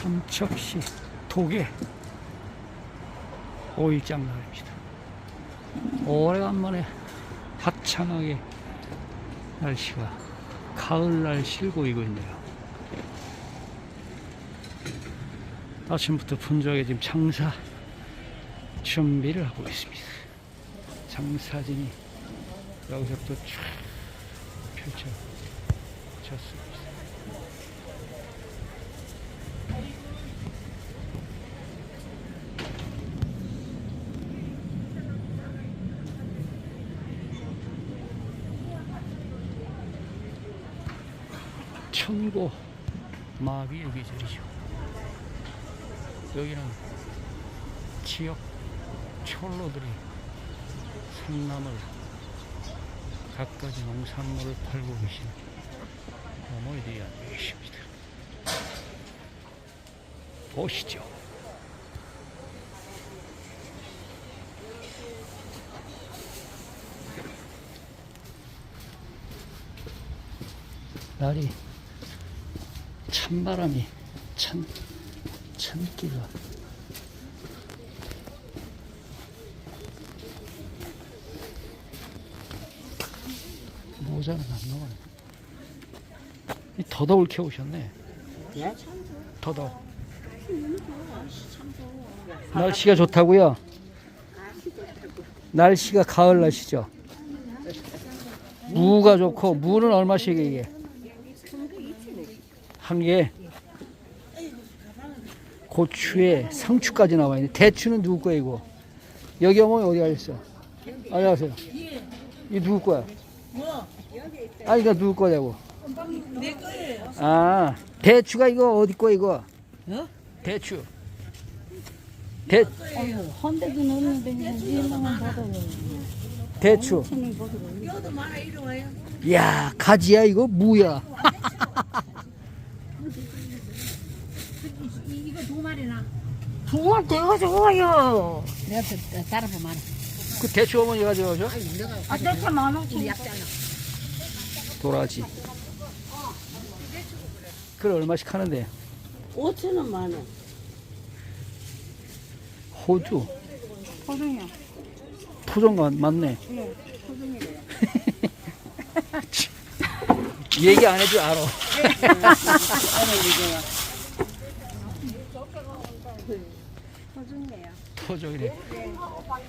삼척시 도계 5일장 날입니다. 오래간만에 화창하게 날씨가 가을 날씨를 보이고 있네요. 아침부터 분주하게 지금 장사 준비를 하고 있습니다. 장사진이 여기서부터 쫙 펼쳐졌습니다. 천고 마비의 계절이죠. 여기는 지역 철로들이 산나물 갖가지 농산물을 팔고 계신 어머니들이 앉아 계십니다. 보시죠. 날이 찬바람이 찬 찬기가 모자는 안 나가네. 이 더더울 켜오셨네. 예? 더더. 날씨가 좋다고요? 날씨가 가을 날씨죠. 무가 좋고 무는 얼마씩 이게? 한 개. 고추에 상추까지 나와 있네. 대추는 누구 거야 이거? 여기 어머니 어디 가셨어? 안녕하세요. 이 누구 거야? 아니 이거 누구 거냐고? 아 대추가 이거 어디 거야 이거? 어? 대추. 대 아유, 한 대도 넣었는데 그냥 2만원 받아요. 대추. 이리 와요. 야 가지야 이거 무야. 이거 두 마리나. 정말 돼가지고 와요. 내가 따라보면 그 대추 어머니 가져오죠? 아, 대체 만원. 도라지. 그걸 얼마씩 하는데? 5천 원 만 원. 호주. 호등이요. 토종가 맞네. 예, 호등이요. 얘기 안 해도 알아. 토종이래.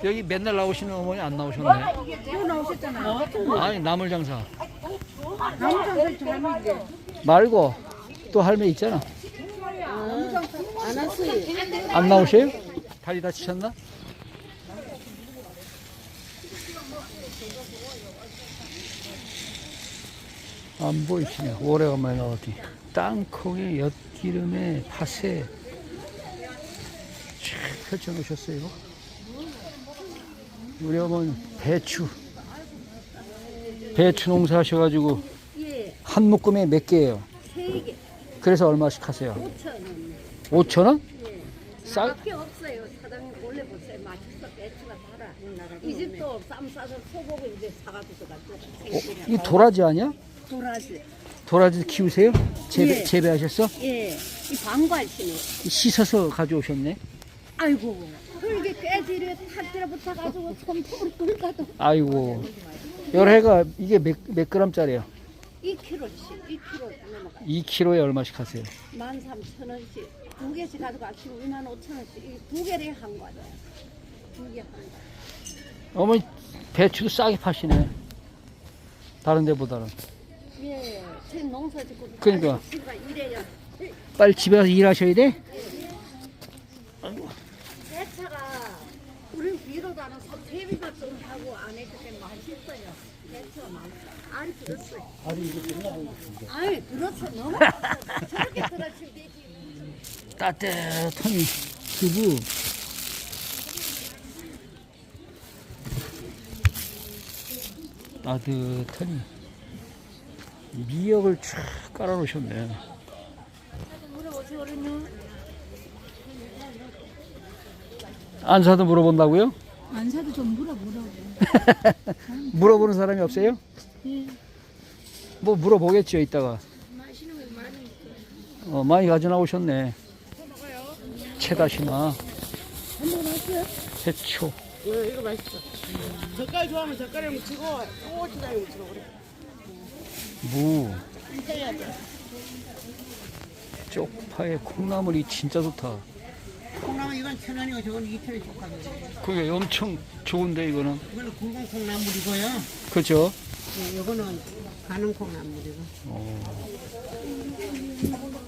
여기 맨날 나오시는 어머니 안 나오셨네. 이거 나오셨잖아. 아니 나물 장사 설치 할머니인데. 말고 또 할매 있잖아. 안 나오세요? 다리 다치셨나? 안 보이시네. 오래간만에 나왔더니 땅콩에 엿기름에 쫙 펼쳐 놓으셨어요. 우리 어머니 배추 배추 농사 하셔가지고 예, 한 묶음에 몇 개예요? 세 개. 그래서 얼마씩 하세요? 5천 원. 5천 원? 예. 싸? 밖에 없어요. 사장님 원래 보세요. 맛있어. 배추가 달아. 이 집도 쌈 싸서 소고기 이제 사가지고 가지고. 이 도라지 아니야? 도라지. 도라지 키우세요? 재배, 예. 재배하셨어? 예. 이 방관심이. 씻어서 가져오셨네. 아이고. 흙이 깨지려 탑들어 붙어가지고 손톱으로 뚫가도 아이고. 열해가 이게 몇, 몇 그램짜리야? 2kg씩, 2kg 넘어가. 2kg에 얼마씩 하세요? 13,000원씩. 두 개씩 가져가시고 25,000원씩. 두 개를 한 거죠. 두개 한 거. 어머니 배추도 싸게 파시네. 다른 데보다는. 예. 제 농사 짓고. 그러니까. 이래요. 빨리 집에 가서 일하셔야 돼? 대차가 우리 위로도 안 와서 퇴비밥 좀 하고 안 했기 때문에 맛있어요. 대차가 맛있어. 알이 들었어요. 아이, 그렇죠. 너무. 저렇게 되지. 따뜻한 두부. 따뜻하니 미역을 쫙 깔아 놓으셨네. 물어보세요, 어른요. 안 사도 물어본다고요? 안 사도 좀 물어보라고. 물어보는 사람이 없어요? 예. 뭐 물어보겠죠 이따가. 어, 많이 가져나오셨네. 채다시나 해초 이거, 이거 맛있어. 젓갈 좋아하면 젓갈에 묻히고, 고추장에 묻히고 그래. 무. 쪽파에 콩나물이 진짜 좋다 콩나물 이건 천 원이고 저건 이천 원씩 가면 그게 엄청 좋은데 이거는 이거는 공공 콩나물이고요. 그죠? 예, 이거는 가는 콩나물이고.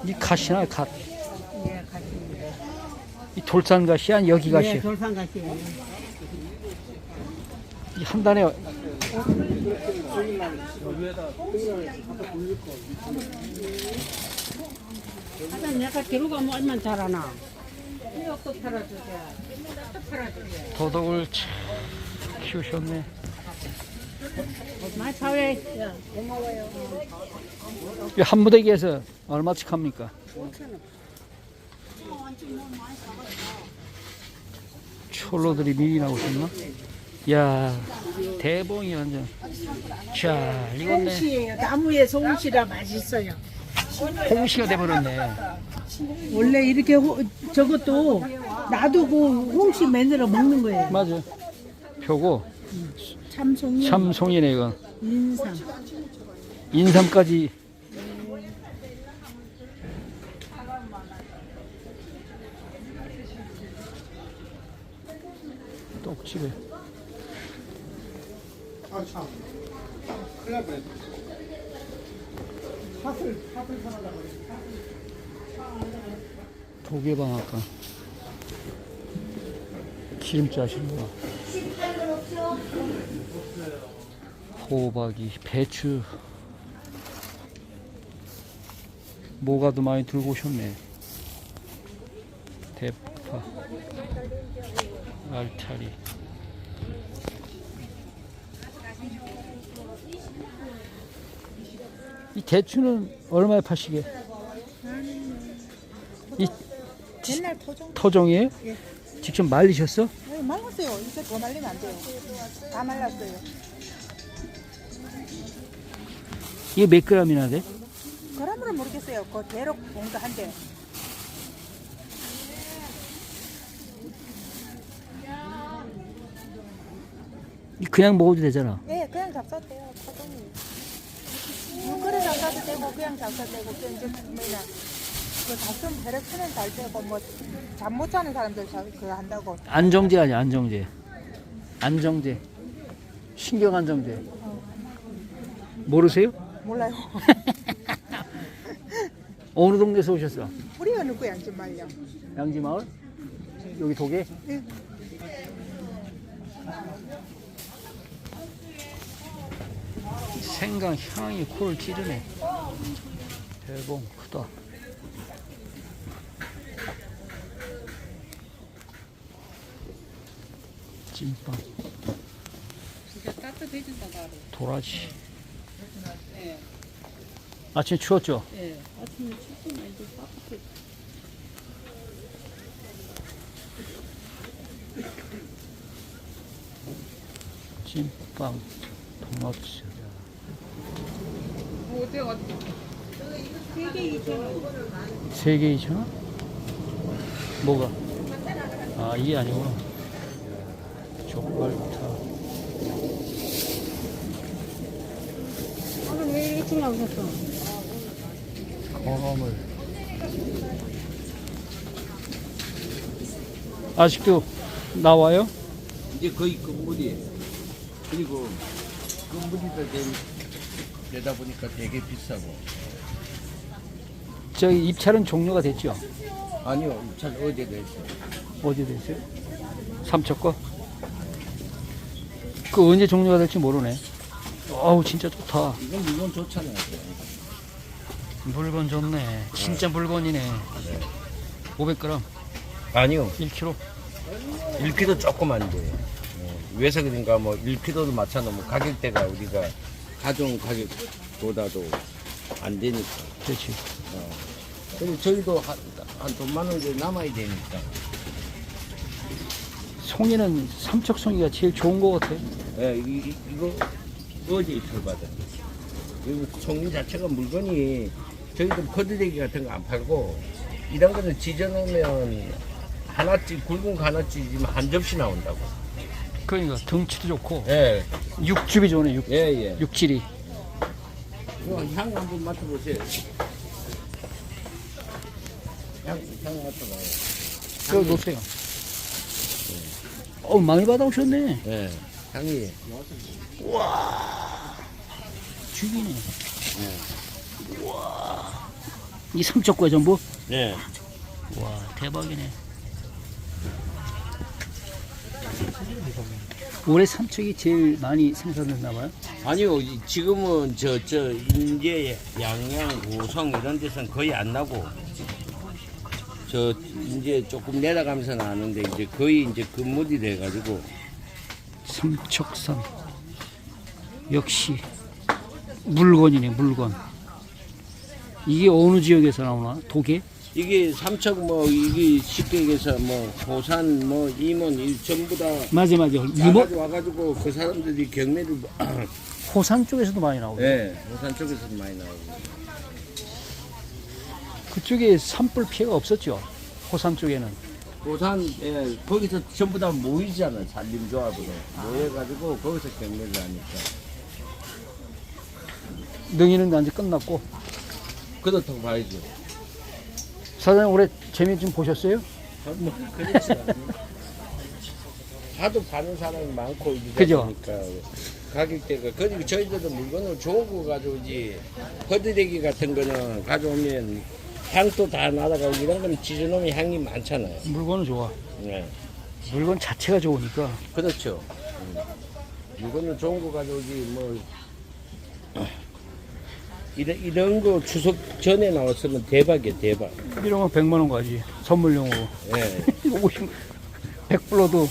이 갓이나 갓. 예, 가십니다. 이 돌산 갓이 아니 여기 예, 갓이. 돌산 가시예요. 이한 단에 하다 내가 데려가면 얼마나 잘하나. 이것도 팔아주자. 이것도 팔아주자. 도덕을 참 키우셨네. 많이 사회. 이한 무대기에서 얼마씩 합니까? 철로들이 미리 나오셨나? 야 대봉이 완전 잘 익었네. 홍시예요. 나무에서 홍시라 맛있어요. 홍시가 돼버렸네. 원래 이렇게 호, 저것도 놔두고 홍시 만들어 먹는 거예요. 맞아. 표고 참송이, 참송이네 이건. 인삼. 인삼까지 떡집에 도개방앗간 기름자 하시는구나 호박이 배추 모가도 많이 들고 오셨네. 대파, 알타리. 이 대추는 얼마에 파시게? 옛날 토종 토종이에요? 직접 말리셨어? 네, 말랐어요. 이제 더 말리면 안 돼요. 다 말랐어요. 이게 몇 그램이나 돼? 그람으로 모르겠어요. 그 대로 봉도 한 대. 이 그냥 먹어도 되잖아. 예, 그냥 잡숴도 돼요. 토종이. 물그릇 잡숴도 되고 그냥 잡숴도 되고 그 이제 뭐냐 그 잡수면 배를 크는 잘 되고 뭐잠 못 자는 사람들 자- 그거 한다고. 안정제 아니야, 안정제. 안정제. 신경 안정제. 모르세요? 몰라요. 어느 동네에서 오셨어? 우리 어느 거야 좀 말려. 양지마을? 여기 도계? 네. 생강 향이 코를 찌르네. 대봉 크다. 찐빵. 진짜 따뜻해진다, 나를. 도라지. 예, 아침에 추웠죠? 예. 아침에 춥구나, 이제 따뜻해. 찐빵, 도넛. 뭐 어때, 어때? 세개 2,000원? 뭐가? 아, 이게 아니구나. 족발타. 오늘 왜 일찍 나 오셨어? 경험을. 아직도 나와요? 이제 거의 건물이에요. 그리고 건물이다 된 되다 보니까 되게 비싸고. 저희 입찰은 종료가 됐죠? 아니요, 잘 어제 됐어요. 어디 됐어요? 삼척 거? 그 언제 종료가 될지 모르네. 어우, 진짜 좋다. 이건 물건 좋잖아요. 물건 좋네. 진짜 물건이네. 500g, 아니요, 1kg. 1kg 조금 안 돼요. 어, 왜서 그런가 뭐 1kg도 마찬가지로 뭐 가격대가 우리가 가정 가격보다도 안 되니까. 그렇지. 그리고 저희도 한, 한 돈만 원 정도 남아야 되니까. 송이는 삼척 송이가 제일 좋은 것 같아. 예, 이, 이- 이거 어제 입찰받았어요. 그리고 송이 자체가 물건이 저희도 퍼드레기 같은 거 안 팔고 이런 거는 지져놓으면 하나찌 굵은 거 하나찌지만 한 접시 나온다고. 그러니까 덩치도 좋고 예, 육즙이 좋네 육, 예, 예. 육질이 이거 향 한번 맡아보세요. 향, 향 맡아봐요. 저 놓으세요 어 많이 받아오셨네 예, 향이. 죽이네. 우와 이 삼척과 전부? 예. 와 대박이네. 올해 삼척이 제일 많이 생산됐나 봐요? 아니요, 이- 지금은 저, 저, 인제, 양양, 고성 이런 데서는 거의 안 나고, 저, 이제 조금 내려가면서 나는데, 이제 거의 이제 금물이 돼가지고, 삼척산 역시 물건이네 물건. 이게 어느 지역에서 나오나? 독일 이게 삼척 뭐, 이게 쉽게 얘기해서 뭐, 고산, 뭐, 임원, 이 전부 다 맞아 맞아. 이모 와가지고, 와가지고 그 사람들이 경매를, 호산 쪽에서도 많이 나오고. 예, 고산 쪽에서도 많이 나오고. 그쪽에 산불 피해가 없었죠. 호산 쪽에는 고산, 예, 거기서 전부 다 모이잖아요, 산림조합으로. 모여가지고 거기서 경매를 하니까. 능이는 단지 끝났고 그렇다고 봐야죠. 사장님 올해 재미 좀 보셨어요? 뭐 그렇지. 하도 파는 사람이 많고 이러다 그죠? 보니까 가격대가 그리고 저희들도 물건을 거 가져오지 허드레기 같은 거는 가져오면 향도 다 날아가고 이런 건 지저놈이 향이 많잖아요. 물건은 좋아 네. 물건 자체가 좋으니까 그렇죠. 음. 물건을 좋은 거 가져오지 뭐 이런, 이런 거 추석 전에 나왔으면 대박이야 대박. 이런 건 100만 원 가지 선물용으로 예, 50 100불러도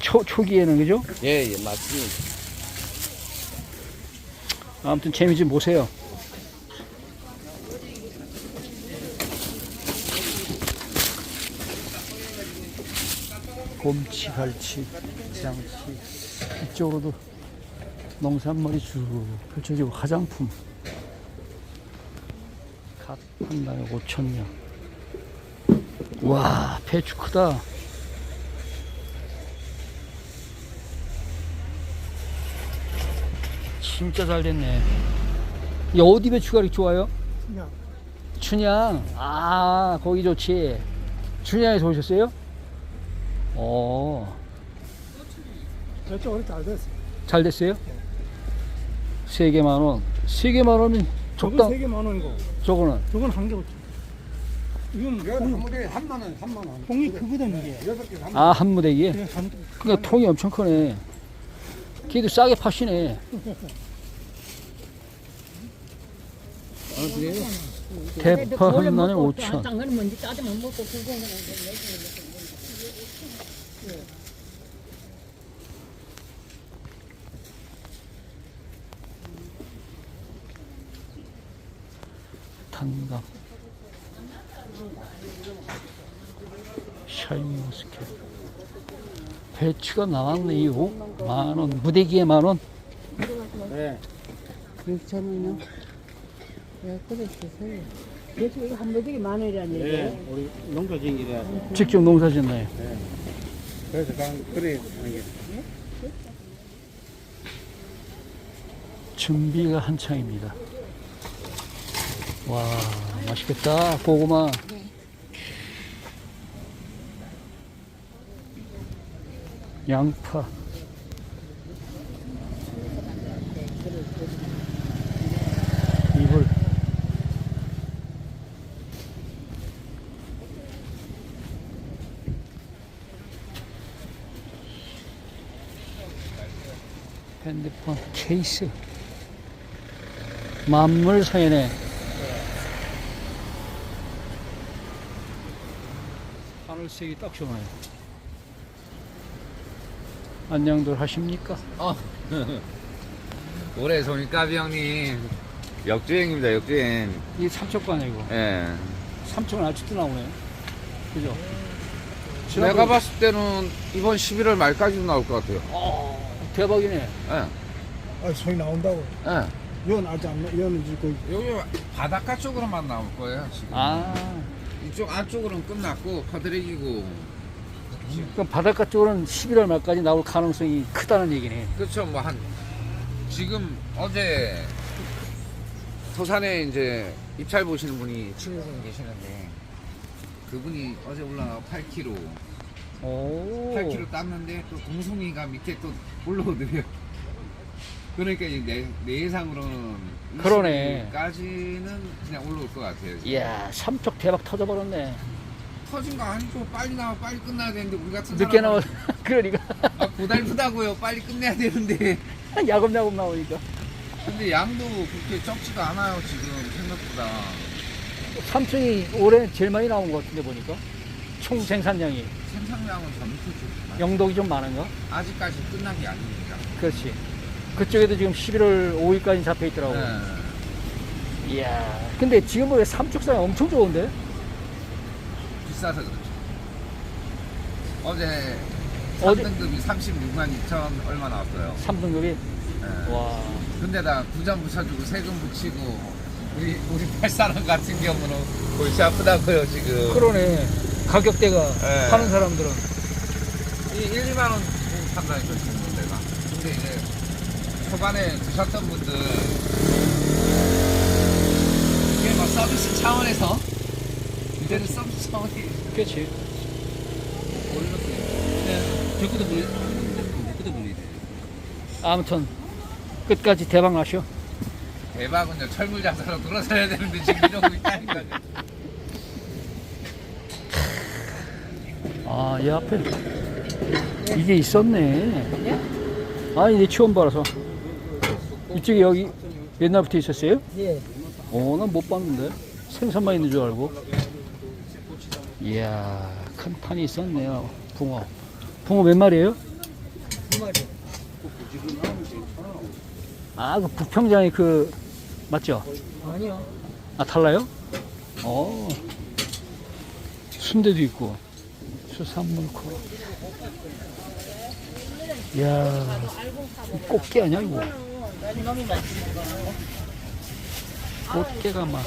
초, 초기에는 그죠? 예, 예, 맞습니다. 아무튼 재미 좀 보세요 곰치, 갈치, 양치 이쪽으로도 농산물이 쭉 펼쳐지고 화장품 갓한 달에 5천 명 와 배추 크다 진짜 잘 됐네 이 어디 배추가 이렇게 좋아요? 춘향. 춘향 아 거기 좋지 춘향에서 오셨어요? 어, 배추 어리 잘 됐어. 잘 됐어요? 세 개만 원. 세 개만 원이면 저거 적당. 세개 만 원이고, 저거는 저건 한개 오천. 이건 공, 무대에 한만 원, 한만 원. 공이 크거든 이게. 여섯 개 한. 아한 무대기에. 그냥 한, 그러니까 통이 엄청 크네. 걔도 싸게 파시네. 대파 한 만에 5천. 장은 뭔지 따지면 먹고 그거 단감. 샤인머스켓. 배추가 나왔네 이거. 만 원. 무대기에 만 원. 저는요. 네, 그래 주세요. 그래서 이거 한 번에 만 원이라는 얘기예요. 우리 농가진이라 직접 농사 짓나요? 그래서 간 그래 하는 게. 준비가 한창입니다. 와, 맛있겠다. 고구마. 양파. 핸드폰 케이스. 만물 서연에 하늘색이 딱 좋아요. 안녕들 하십니까? 올해 소니까비 형님 역주행입니다 역주행 이게 삼척관이고 예 삼척은 아직도 나오네요. 그죠? 내가 봤을 때는 이번 11월 말까지도 나올 것 같아요 어, 대박이네. 예. 아, 소리 나온다고. 예. 연 아직 안 나. 연은 지금 여기 바닷가 쪽으로만 나올 거예요 지금 아, 이쪽 안쪽으로는 끝났고 파드레기고 그럼 바닷가 쪽으로는 11월 말까지 나올 가능성이 크다는 얘기네. 그렇죠. 뭐 한 지금 어제 토산에 이제 입찰 보시는 분이 친구분 계시는데 그분이 어제 올라가 8kg, 오. 8kg 땄는데 또 동송이가 밑에 또 올라오더래요. 그러니까 이제 내, 내 예상으로는 그러네. 까지는 그냥 올라올 것 같아요. 지금. 이야, 삼척 대박 터져버렸네. 터진 거 아니고 빨리 나와 빨리 끝나야 되는데 우리 같은 늦게 나와. 그러니까. 아, 고달프다고요. 빨리 끝내야 되는데. 야금야금 나오니까. 근데 양도 그렇게 적지가 않아요 지금 생각보다. 삼척이 올해 제일 많이 나온 것 같은데 보니까. 총 생산량이. 생산량은 전투죠. 영덕이 좀 많은가? 아직까지 끝난 게 아닙니다. 그렇지. 그쪽에도 지금 11월 5일까지 잡혀 있더라고. 네. 이야. 근데 지금 왜 삼척산이 엄청 좋은데? 비싸서 그렇죠. 어제 어제- 3등급이 36만 2천 얼마 나왔어요. 3등급이. 네. 와. 근데다 부전 붙여주고 세금 붙이고 우리 우리 팔사람 같은 경우는 골치 아프다고요 지금. 그러네. 가격대가 네. 파는 사람들은. 이 1, 2만 원 판다니까 지금 내가. 근데 이제 초반에 드셨던 분들 이게 막 서비스 차원에서 이제는 서비스 차원이 그렇지. 저것도 물리 저것도 물리 아무튼 끝까지 대박 나시오. 대박은요 철물 장사로 돌아서야 되는데 지금 이러고 있다니까요. 아, 이 앞에 이게 있었네. 아니, 내 처음 봐서. 이쪽에 여기 옛날부터 있었어요? 예. 어, 난 못 봤는데. 생선만 있는 줄 알고. 이야, 큰 판이 있었네요. 붕어. 붕어 몇 마리예요? 두 마리. 아, 그 부평장이 그, 맞죠? 아니요. 아, 달라요? 어. 순대도 있고. 수산물코. 이야, 이 꽃게 아니야, 이거? 꽃게가 막.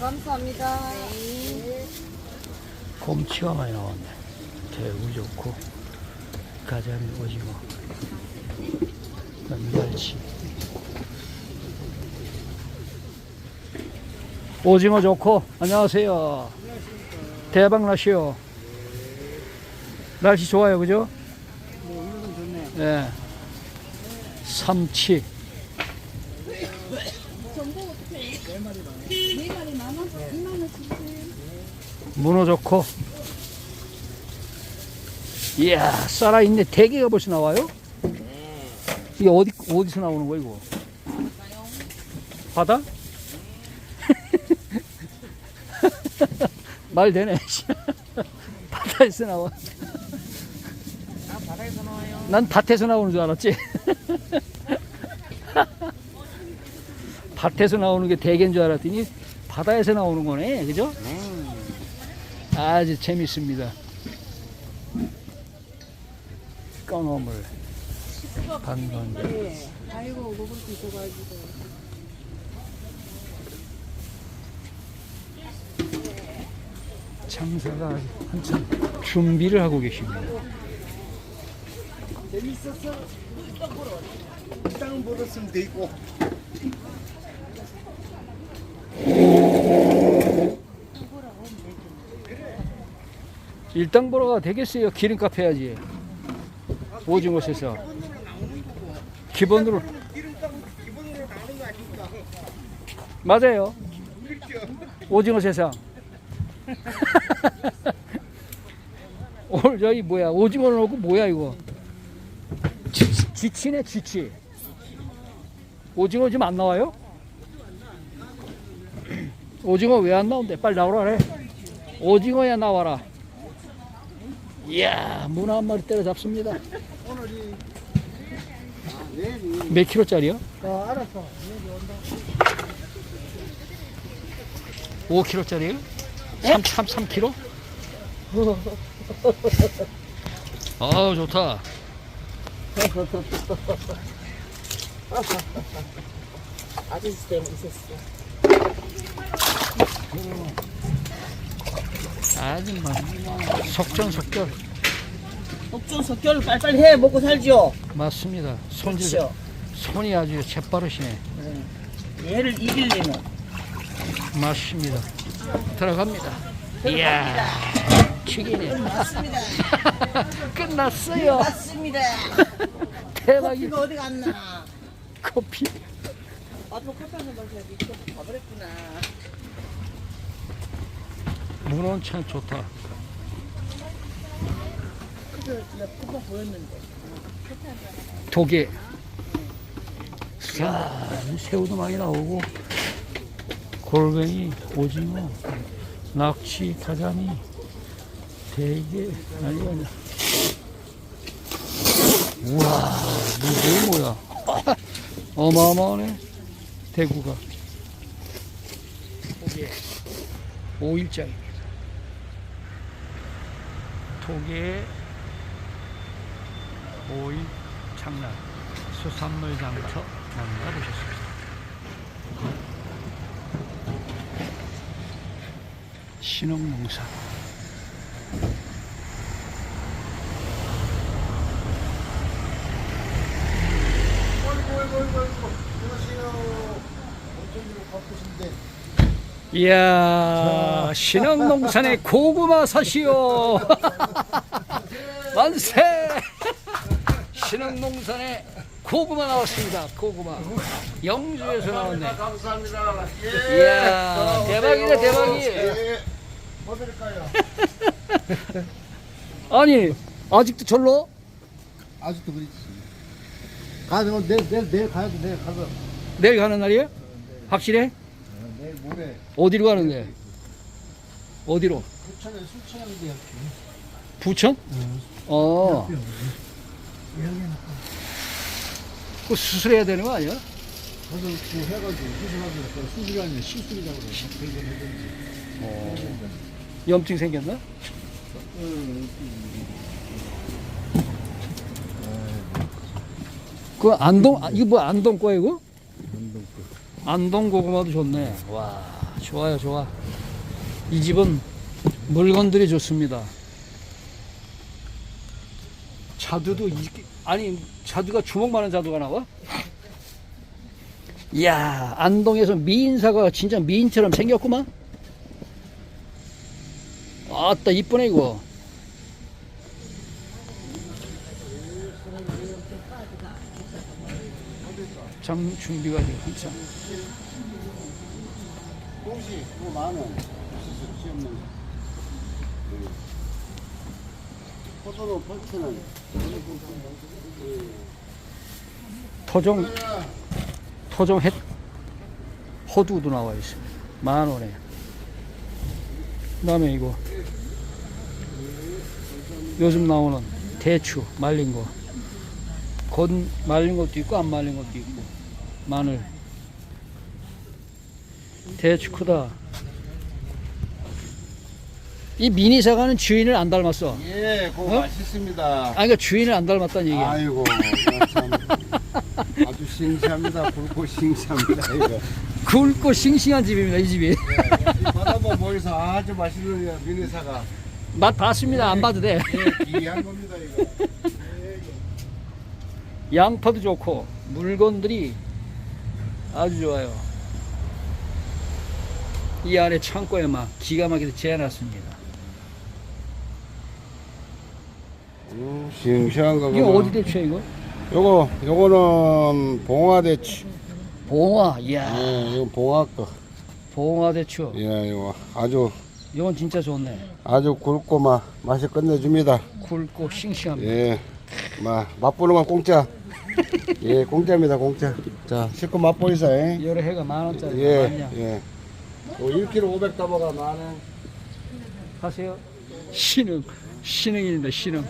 감사합니다. 곰치가 많이 나왔네. 대구 좋고, 가자미 오징어, 멸치. 오징어 좋고, 안녕하세요. 대박 나시오. 날씨 좋아요, 그죠? 네. 삼치. 문어 좋고. 이야, 살아있네. 대게가 벌써 나와요? 이게 어디, 어디서 나오는 거야, 이거? 바다? 말 되네. 바다에서 나와. 난 밭에서 나오는 줄 알았지. 밭에서 나오는 게 대게인 줄 알았더니 바다에서 나오는 거네. 그죠? 아주 재밌습니다. 깡어물. 반반. 아이고, 먹을 수 있어가지고. 장사가 한참 준비를 하고 계십니다. 땅 벌었으면 돼 있고. 일당 보러 가 되겠어요. 기름값 해야지. 오징어 세서. 기본으로. 맞아요. 오징어 세상. 오늘 저기 뭐야 오징어 넣고 뭐야 이거 쥐, 쥐치네 쥐치 오징어 지금 안 나와요? 오징어 왜 안 나온대 빨리 나오라 그래 오징어야 나와라 이야 문어 한 마리 때려잡습니다 몇 킬로짜리요? 어, 알았어. 5킬로짜리요? 3, 3, 3킬로? 아우 좋다 아저씨 때문에 있었어. 아주 막 속전속결 속전 속결 빨리빨리 해 먹고 살지요. 맞습니다. 손질 그렇죠. 손이 아주 재빠르시네. 얘를 이기려면 맞습니다. 들어갑니다. 이야, 튀기네. 맞습니다. 끝났어요. 맞습니다. 대박이 이거 어디 갔나? 커피. 아또 커피 한잔 마셔야지. 커피 가버렸구나. 문어는 참 좋다. 조개. 야, 새우도 많이 나오고 골뱅이, 오징어, 낙지, 가자미, 대게, 아니 아니. 우와, 이게 뭐야? 어마어마하네. 대구가. 5일장 조개 5일 장날 수산물 장터 만나보셨습니다. 신흥농사. 이야 신흥농산의 고구마 사시오 만세 신흥농산의 고구마 나왔습니다 고구마 영주에서 나왔네 감사합니다. 이야 대박이네 대박이 뭐 드릴까요? 아니 아직도 절로 아직도 그렇지. 가서 내일 내일 내일 가야 돼. 내일 가서 내일 가는 날이에요? 확실해? 내일 모레 어디로 가는데? 어디로? 부천에 술 취하는데 부천? 어. 그 수술해야 되는 거 아니야? 가서 그 해가지고 수술하면 수술이 아니라 시술이라고 그래. 염증 생겼나? 그 안동 아, 이거 뭐 안동 거야 이거? 안동 고구마도 좋네. 와 좋아요 좋아. 이 집은 물건들이 좋습니다. 자두도 이, 아니 자두가 주먹만한 자두가 나와? 이야 안동에서 미인사가 진짜 미인처럼 생겼구만. 아따 이쁘네 이거 장 준비가 되고 한참 혹시 그거 만 원. 시험는 거. 8천 원. 토종 토종 햇 호두도 나와 있어. 만 원에. 그다음에 이거. 요즘 나오는 대추 말린 거 곧 말린 것도 있고 안 말린 것도 있고. 마늘. 대추 크다 이 미니 사과는 주인을 안 닮았어 예, 그거 어? 맛있습니다. 아 그러니까 주인을 안 닮았다는 얘기야 아이고, 참. 아주 싱싱합니다. 굵고 싱싱합니다. 이거. 굵고 싱싱한 집입니다 이 집이 이 바다보 모여서 아주 맛있는 미니사가 맛 봤습니다 안 봐도 돼 예, 귀한 겁니다. 이거. 양파도 좋고 물건들이 아주 좋아요. 이 안에 창고에 막 기가 막히게 재해놨습니다. 음, 싱싱한 거. 이거 어디 대추야 이거? 요거 요거는 봉화 대추. 봉화, 이야, 예, 이거 봉화 거. 봉화 대추. 예, 이거 아주 이건 진짜 좋네. 아주 굵고 막 맛이 끝내줍니다. 굵고 싱싱합니다. 예, 막 맛보는 건 공짜. 예, 공짜입니다, 공짜. 자, 실컷 맛보이사. 예, 여러 해가 만 원짜리 예. 많냐? 예. 1kg 500 담아가 만 원. 가세요. 신흥, 신흥입니다. 신흥.